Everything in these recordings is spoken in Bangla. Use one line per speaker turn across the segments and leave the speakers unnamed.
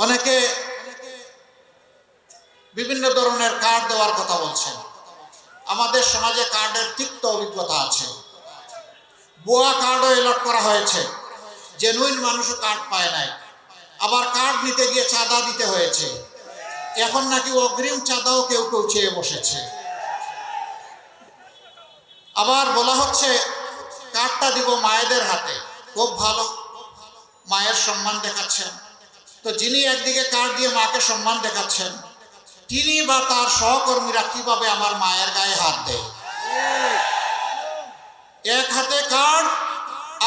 অনেকে বিভিন্ন ধরনের কার্ড দেওয়ার কথা বলছেন। আমাদের সমাজে কার্ডের তিক্ত অভিজ্ঞতা আছে। বোয়া কার্ডও এলট করা হয়েছে। জেনুইন মানুষও কার্ড পায় নাই। আবার কার্ড নিতে গিয়ে চাঁদা দিতে হয়েছে। এখন নাকি অগ্রিম চাঁদাও কেউ কেউ চেয়ে বসেছে। আবার বলা হচ্ছে কার্ডটা দিব মায়েদের হাতে। খুব ভালো। মায়ের সম্মান দেখাচ্ছেন। তো যিনি একদিকে কার্ড দিয়ে মাকে সম্মান দেখাচ্ছেন, তিনি বা তার সহকর্মীরা কীভাবে আমার মায়ের গায়ে হাত দেয়? এক হাতে কার্ড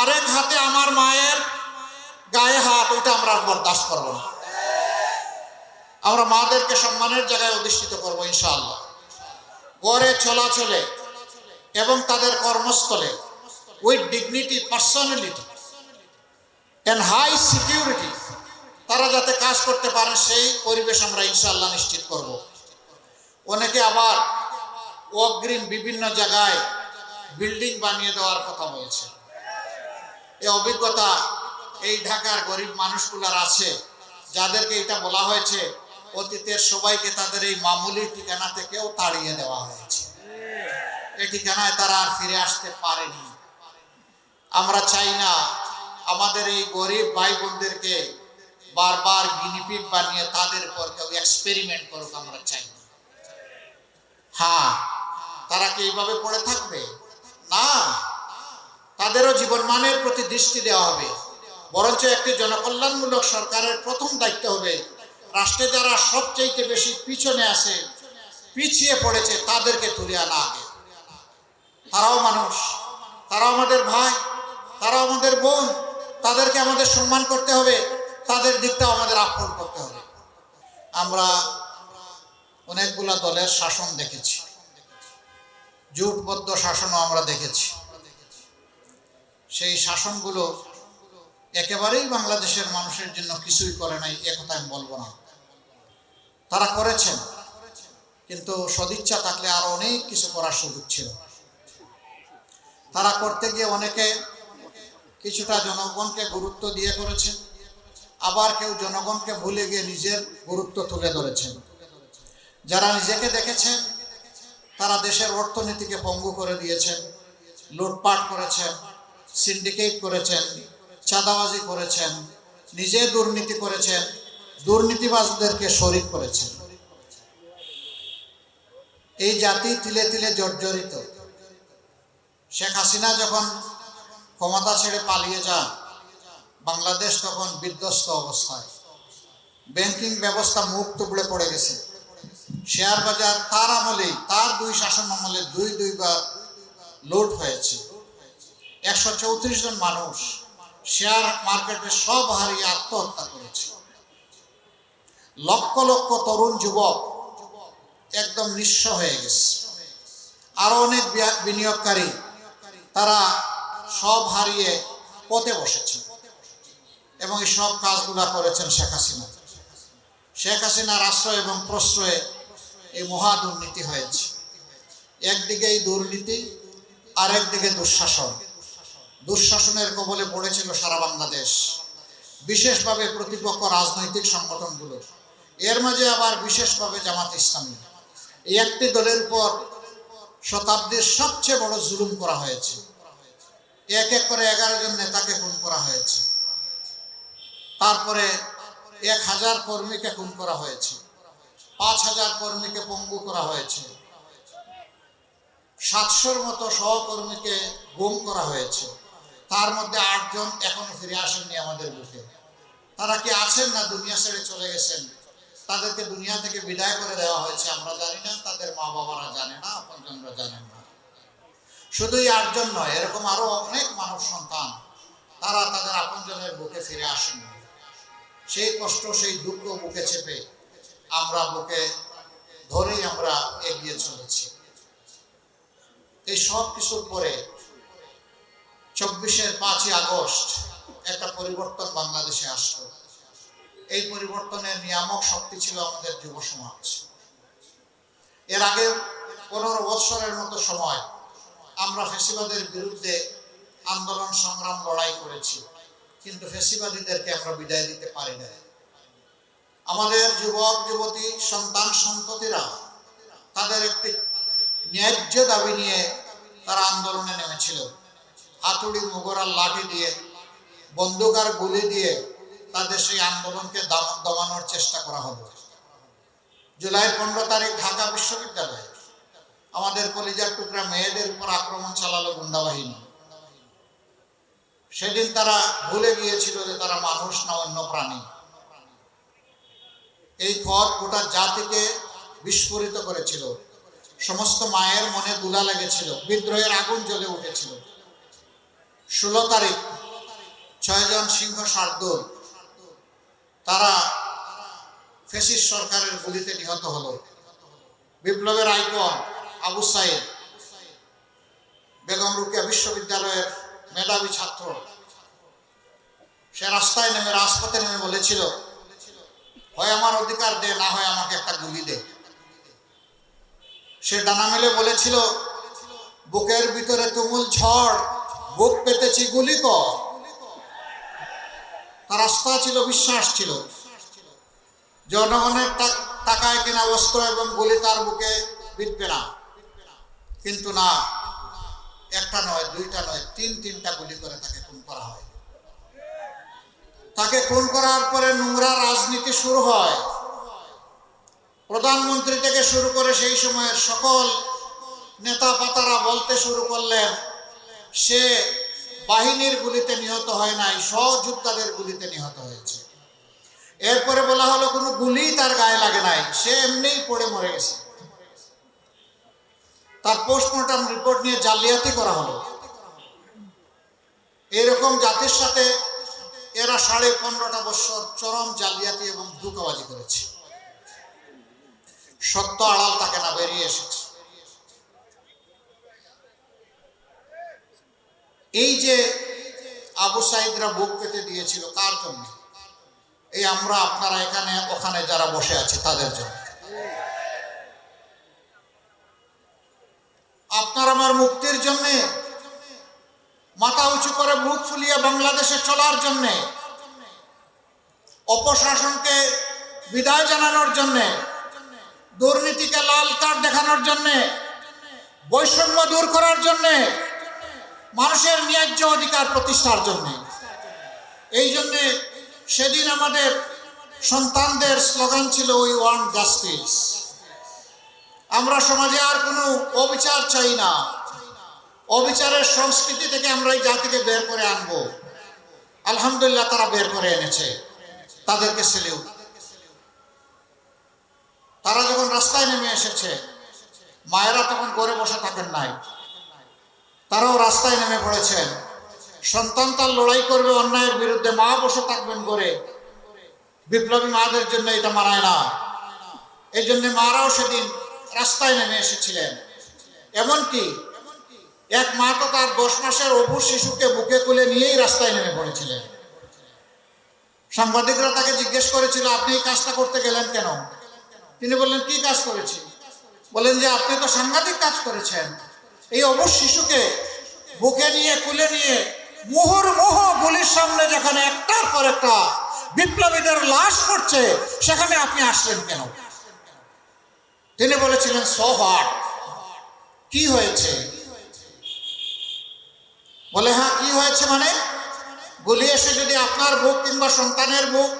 আরেক হাতে আমার মায়ের গায়ে হাত ওইটা আমরা বরদাস্ত করব না। আমরা মাদেরকে সম্মানের জায়গায় অধিষ্ঠিত করব, ইনশাআল্লাহ। গড়ে চলাচলে এবং তাদের কর্মস্থলে with dignity personality and high security তারা যাতে কাজ করতে পারেন সেই পরিবেশ আমরা ইনশাল্লাহ নিশ্চিত করব। অনেকে আবার অগ্রিম বিভিন্ন জায়গায় বিল্ডিং বানিয়ে দেওয়ার কথা বলছে। এই অভিজ্ঞতা এই ঢাকার গরিব মানুষগুলার আছে, যাদেরকে এটা বলা হয়েছে, অতীতের সবাইকে তাদের এই মামুলি ঠিকানা থেকেও তাড়িয়ে দেওয়া হয়েছে। এই ঠিকানায় তারা আর ফিরে আসতে পারেনি। আমরা চাই না আমাদের এই গরিব ভাই বোনদেরকে বারবার গিনিপিক বানিয়ে তাদের উপর কেউ এক্সপেরিমেন্ট করুক, আমরা চাই না। হ্যাঁ তারা কি এইভাবে পড়ে থাকবে? না। তাদেরও জীবন মানের প্রতি দৃষ্টি দেওয়া হবে। বরঞ্চ একটি জনকল্যাণমূলক সরকারের প্রথম দায়িত্ব হবে, রাষ্ট্রে যারা সবচেয়ে বেশি পিছনে আছে, পিছিয়ে পড়েছে, তাদেরকে তুলে আনা আগে। তারাও মানুষ, তারাও আমাদের ভাই, তারাও আমাদের বোন, তাদেরকে আমাদের সম্মান করতে হবে। তাদের দিকটাও আমাদের আপন করতে হবে। আমরা অনেকগুলা দলের শাসন দেখেছি। জোটবদ্ধ শাসনও আমরা দেখেছি। সেই শাসনগুলো একেবারেই বাংলাদেশের মানুষের জন্য কিছুই করে নাই একথা আমি বলব না। তারা করেছেন, কিন্তু সদিচ্ছা থাকলে আরও অনেক কিছু করার সুযোগ ছিল। তারা করতে গিয়ে অনেকে কিছুটা জনগণকে গুরুত্ব দিয়ে করেছেন। আবার কেউ জনগণকে ভুলে গিয়ে নিজের গুরুত্ব তুলে ধরেছেন। যারা নিজেকে দেখেছেন, তারা দেশের অর্থনীতিকে পঙ্গু করে দিয়েছেন, লুটপাট করেছেন সিন্ডিকেট করেছেন, চাঁদাবাজি করেছেন, নিজে দুর্নীতি করেছেন, দুর্নীতিবাজদেরকে শরিক করেছেন। এই জাতি তিলে তিলে জর্জরিত। শেখ হাসিনা যখন ক্ষমতা ছেড়ে পালিয়ে যান বাংলাদেশ তখন বিধ্বস্ত অবস্থায়। ব্যাংকিং ব্যবস্থা মুখ তুবড়ে পড়ে গেছে। শেয়ার বাজার তার আমলেই, তার দুই শাসন আমলে দুই দুইবার লুট হয়েছে। একশো চৌত্রিশ জন মানুষ শেয়ার মার্কেটে সব হারিয়ে আত্মহত্যা করেছে। লক্ষ লক্ষ তরুণ যুবক একদম নিঃস্ব হয়ে গেছে। আরও অনেক বিনিয়োগকারী তারা সব হারিয়ে পথে বসেছে। এবং এই সব কাজগুলা করেছেন শেখ হাসিনা। শেখ হাসিনার আশ্রয় এবং প্রশ্রয়ে এই মহা দুর্নীতি হয়েছে। একদিকে এই দুর্নীতি আর একদিকে দুঃশাসন। দুঃশাসনের কবলে পড়েছিল সারা বাংলাদেশ। বিশেষভাবে প্রতিপক্ষ রাজনৈতিক সংগঠনগুলো। এর মাঝে আবার বিশেষভাবে জামাত ইসলামী। এই একটি দলের উপর শতাব্দীর সবচেয়ে বড় জুলুম করা হয়েছে। এক এক করে এগারো জন নেতাকে খুন করা হয়েছে। তারপরে এক হাজার কর্মীকে খুন করা হয়েছে, পাঁচ হাজার কর্মীকে পঙ্গু করা হয়েছে, সাতশোর মতো সহকর্মীকে গুম করা হয়েছে। তার মধ্যে আটজন এখনও ফিরে আসেননি আমাদের বুকে। তারা কি আছেন না দুনিয়া ছেড়ে চলে গেছেন? তাদেরকে দুনিয়া থেকে বিদায় করে দেওয়া হয়েছে, আমরা জানি না। তাদের মা বাবারা জানে না, আপনজনরা জানেন না। শুধু এই আটজন নয়, এরকম আরও অনেক মানব সন্তান, তারা তাদের আপনজনের বুকে ফিরে আসেননি। সেই কষ্ট, সেই দুঃখ বুকে চেপে আমরা বুকে ধরেই আমরা এগিয়ে চলেছি। এই সব কিছুর পরে চব্বিশের পাঁচই আগস্ট একটা পরিবর্তন বাংলাদেশে আসলো। এই পরিবর্তনের নিয়ামক শক্তি ছিল আমাদের যুব সমাজ। এর আগে পনেরো বৎসরের মতো সময় আমরা ফেসিবাদের বিরুদ্ধে আন্দোলন সংগ্রাম লড়াই করেছি। কিন্তু ফেসিবাদীদেরকে আমরা বিদায় দিতে পারি না আমাদের যুবক, যুবতী, সন্তান, সন্ততিরা তাদের একটি ন্যায্য দাবি নিয়ে তারা আন্দোলনে নেমেছিল। হাতুড়ি, মুগরার লাঠি দিয়ে, বন্দুক আর গুলি দিয়ে তাদের সেই আন্দোলনকে দাম- দমানোর চেষ্টা করা হলো। জুলাই পনেরো তারিখ ঢাকা বিশ্ববিদ্যালয়ে আমাদের কলিজার টুকরা মেয়েদের উপর আক্রমণ চালালো গুন্ডা বাহিনী সেদিন তারা ভুলে গিয়েছিল যে তারা মানুষ না অন্য প্রাণী। এই পথ গোটা জাতিকে বিস্ফোরিত করেছিল। সমস্ত মায়ের মনে দুলা লেগেছিল। বিদ্রোহের আগুন জ্বলে উঠেছিল। ষোলো তারিখ, ছয়জন সিংহ শার্দুল তারা ফেসিস সরকারের গুলিতে নিহত হলো। বিপ্লবের আইকন আবু সাইদ। বেগম রুকিয়া বিশ্ববিদ্যালয়ের মেধাবী ছাত্র। সে রাস্তায় নেমে, রাজপথে নেমে বলেছিল, হয় আমার অধিকার দে, না হয় আমাকে একটা গুলি দে। সে ডানা মেলে বলেছিল, বুকের ভিতরে তুমুল ঝড়, বুক পেতেছি গুলি কর। তার আস্থা ছিল, বিশ্বাস ছিল। জনগণের টাকায় কেনা বস্ত্র এবং গুলি তার বুকে বিধবে না। কিন্তু না একটা নয়, দুইটা নয়, তিন তিনটা গুলি করে তাকে খুন করা হয়। তাকে খুন করার পরে নোংরা রাজনীতি শুরু হয়। প্রধানমন্ত্রী থেকে শুরু করে সেই সময়ের সকল নেতা পাতারা বলতে শুরু করলেন, সে বাহিনীর গুলিতে নিহত হয় নাই সহযোদ্ধাদের গুলিতে নিহত হয়েছে। এরপরে বলা হলো, কোনো গুলি তার গায়ে লাগে নাই, সে এমনিই পড়ে মরে গেছে। তার পোস্টমর্টম রিপোর্ট নিয়ে জালিয়াতি করা হলো। এরকম জাতির সাথে এরা সাড়ে পনেরোটা বছর চরম জালিয়াতি এবং ধোকাবাজি করেছে। সত্য আড়াল তাকে না বেরিয়ে এসেছে। এই যে আবু সাইদরা বুক পেতে দিয়েছিল কার জন্য? এই আমরা আপনারা এখানে, ওখানে যারা বসে আছে তাদের জন্য আপনার আমার মুক্তির জন্য মাথা উঁচু করে মুখ ফুলিয়ে বাংলাদেশে চলার জন্য, অপশাসনকে বিদায় জানানোর জন্য, দুর্নীতিকে লাল কার্ড দেখানোর জন্য, বৈষম্য দূর করার জন্য, মানুষের ন্যায্য অধিকার প্রতিষ্ঠার জন্য। এই জন্যে সেদিন আমাদের সন্তানদের স্লোগান ছিল উই ওয়ান জাস্টিস আমরা সমাজে আর কোনো অবিচার চাই না। অবিচারের সংস্কৃতি থেকে আমরা এই জাতিকে বের করে আনব। আলহামদুলিল্লাহ তারা বের করে এনেছে। তাদেরকে সেলিউ তারা যখন রাস্তায় নেমে এসেছে, মায়েরা তখন ঘরে বসে থাকেন নাই। তারাও রাস্তায় নেমে পড়েছেন। সন্তান তার লড়াই করবে অন্যায়ের বিরুদ্ধে, মা বসে থাকবেন করে বিপ্লবী মাদের জন্য এটা মানায় না। এই জন্য মারাও সেদিন রাস্তায় নেমে এসেছিলেন। এমনকি এক মা তো তার দশ মাসের অবু শিশুকে বুকে তুলে নিয়েই রাস্তায় নেমে পড়েছিলেন। সাংবাদিকরা তাকে জিজ্ঞেস করেছিল, আপনি এই কাজটা করতে গেলেন কেন? তিনি বললেন, কি কাজ করেছি? বলেন যে, আপনি তো সাংঘাতিক কাজ করেছেন। এই অবশ শিশুকে বুকে নিয়ে কুলে নিয়ে মুহুর মুহ গুলির সামনে যেখানে একটার পর একটা বিপ্লবীদের লাশ পড়ছে, সেখানে আপনি আসলেন কেন? তিনি বলেছিলেন, সো হোয়াট? কি হয়েছে? বলে হ্যাঁ কি হয়েছে মানে? গুলি এসে যদি আপনার বুক কিংবা সন্তানের বুক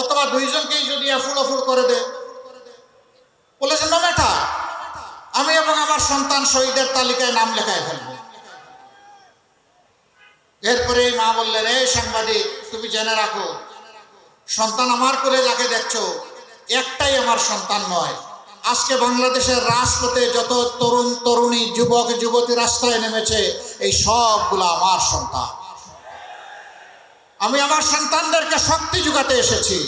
অথবা দুইজনকেই যদি আফুল আফুল করে দেয়। বলেছে না মেটা আমি এবং আমার সন্তান শহীদের তালিকায় নাম লেখায় ফেলব। এরপরে এই মা বললেন এই সাংবাদিক, তুমি জেনে রাখো, সন্তান আমার করে যাকে দেখছ, একটাই আমার সন্তান নয় আজকে বাংলাদেশের রাজপথে যত তরুণ, তরুণী, যুবক, যুবতী রাস্তায় নেমেছে, এই সবগুলো আমার সন্তান। আমি আমার সন্তানদেরকে শক্তি যোগাতে এসেছি।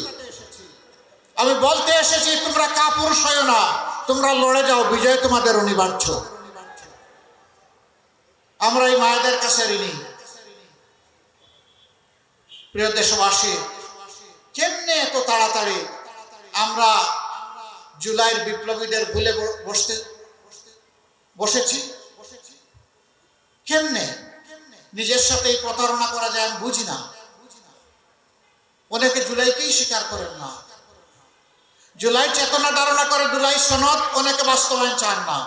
আমি বলতে এসেছি, তোমরা কাপুরুষ হয় না, তোমরা লড়ে যাও, বিজয় তোমাদের অনিবার্য। আমরা এই মায়েদের কাছে ঋণী। প্রিয় দেশবাসী, কেমনে এত তাড়াতাড়ি আমরা জুলাইয়ের বিপ্লবীদের ভুলে বসতে বসেছি। কেমনে? নিজের সাথে এই প্রতারণা করা যায় আমি বুঝি না। অনেকে জুলাইকেই স্বীকার করেন না। জুলাই চেতনা ধারণা করে জুলাই সনদ, অনেকে বাস্তবায়ন চান না।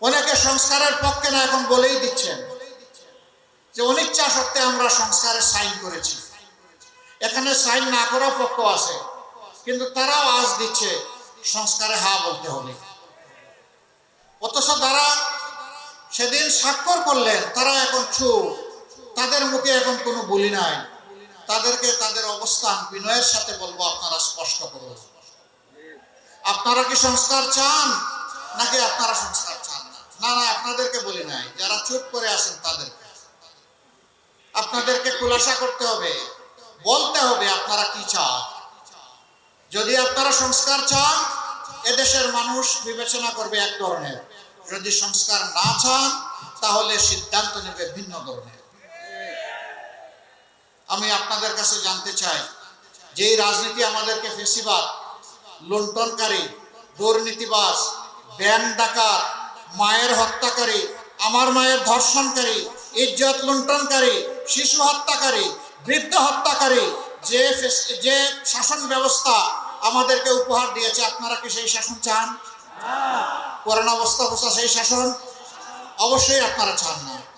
অনেকে সংস্কারের পক্ষে না এখন বলেই দিচ্ছেন যে অনিচ্ছা সত্ত্বে আমরা সংস্কারের সাইন করেছি। এখানে সাইন না করা পক্ষ আছে। কিন্তু তারাও আজ দিচ্ছে, সংস্কারে হা বলতে হবে। অথচ তারা সেদিন স্বাক্ষর করলেন, তারা এখন চুপ। তাদের মুখে এখন কোনো বলি নাই। তাদেরকে তাদের অবস্থান, বিনয়ের সাথে বলব আপনারা স্পষ্ট করুন। আপনারা কি সংস্কার চান? নাকি আপনারা সংস্কার চান না? না আপনাদেরকে বলি নাই। যারা চুপ করে আছেন তাদেরকে আপনাদেরকে খুলাসা করতে হবে। বলতে হবে আপনারা কি চান? যদি আপনারা সংস্কার চান, এদেশের মানুষ বিবেচনা করবে এক ধরনের। যদি সংস্কার না চান, তাহলে সিদ্ধান্ত নেবে ভিন্ন ধরনের। আমি আপনাদের কাছে জানতে চাই যে রাজনীতি আমাদেরকে ফেসিবাদ, লুণ্ঠনকারী দুর্নীতিবাস ব্যান ডাকাত, মায়ের হত্যাকারী, আমার মায়ের ধর্ষণকারী, ইজ্জত লুণ্ঠনকারী, শিশু হত্যাকারী, বৃদ্ধ হত্যাকারী, যে যে শাসন ব্যবস্থা আমাদেরকে উপহার দিয়েছে। আপনারা কি সেই শাসন চান? করোনা অবস্থা অবস্থা সেই শাসন? অবশ্যই আপনারা চান না।